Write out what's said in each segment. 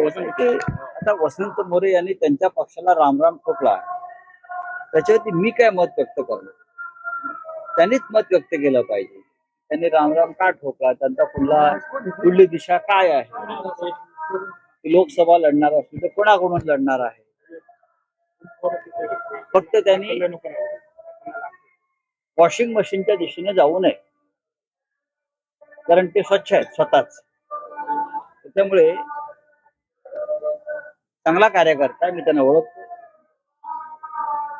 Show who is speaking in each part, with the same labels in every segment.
Speaker 1: म्हणजे
Speaker 2: ते आता वसंत मोरे यांनी त्यांच्या पक्षाला रामराम ठोकला. त्याच्यावरती मी काय मत व्यक्त करणार? त्यांनीच मत व्यक्त केलं पाहिजे. त्यांनी रामराम का ठोकला? त्यांचा पुढला पुढली दिशा काय आहे? लोकसभा लढणार असली तर कोणाकडून लढणार आहे? फक्त त्यांनी वॉशिंग मशीनच्या दिशेने जाऊ नये. कारण ते स्वच्छ आहेत स्वतःच. त्याच्यामुळे चांगला कार्यकर्ता मी त्यांना ओळखतो.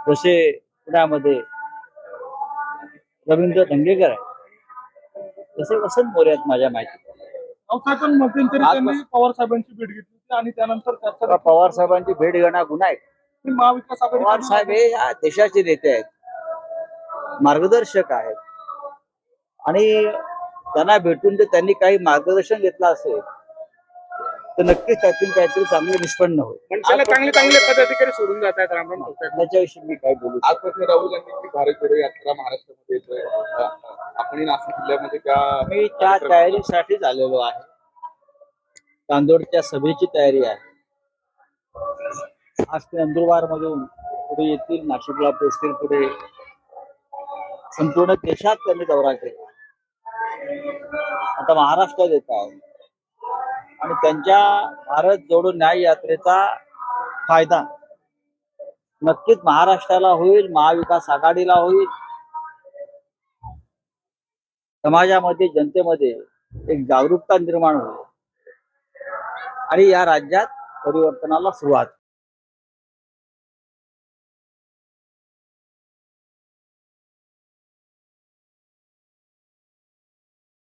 Speaker 2: जसे पुण्यामध्ये रवींद्र धंगेकर आहे तसे वसंत मोरे आहेत माझ्या माहिती.
Speaker 1: पवार साहेबांची भेट घेतली आणि त्यानंतर चर्चा
Speaker 2: पवार साहेबांची भेट घेणं गुन्हा आहे.
Speaker 1: महाविकास आघाडी
Speaker 2: पवार साहेब हे या देशाचे नेते आहेत. मार्गदर्शक आहेत. आणि त्यांना भेटून जर त्यांनी काही मार्गदर्शन घेतलं असेल तर नक्कीच त्यातून काहीतरी चांगले निष्पन्न होईल.
Speaker 3: मनसेला चांगले चांगले पदाधिकारी सोडून जात आहेत रामराम
Speaker 2: त्याच्याविषयी मी काय बोलू?
Speaker 4: आजपासून राहुल गांधींची भारत जोडो यात्रा महाराष्ट्रामध्ये येतोय. आपण नाशिक जिल्ह्यामध्ये त्या
Speaker 2: मी त्या तयारीसाठीच आलेलो आहे. तांदोडच्या सभेची तयारी आहे. आज ते नंदुरबार मधून पुढे येतील नाशिकला पोचतील पुढे. संपूर्ण देशात त्यांनी दौरा केला. आता महाराष्ट्रात येत आहे आणि त्यांच्या भारत जोडो न्याय यात्रेचा फायदा. नक्कीच महाराष्ट्राला होईल महाविकास आघाडीला होईल. समाजामध्ये जनतेमध्ये एक जागरूकता निर्माण होईल. आणि या राज्यात परिवर्तनाला सुरुवात.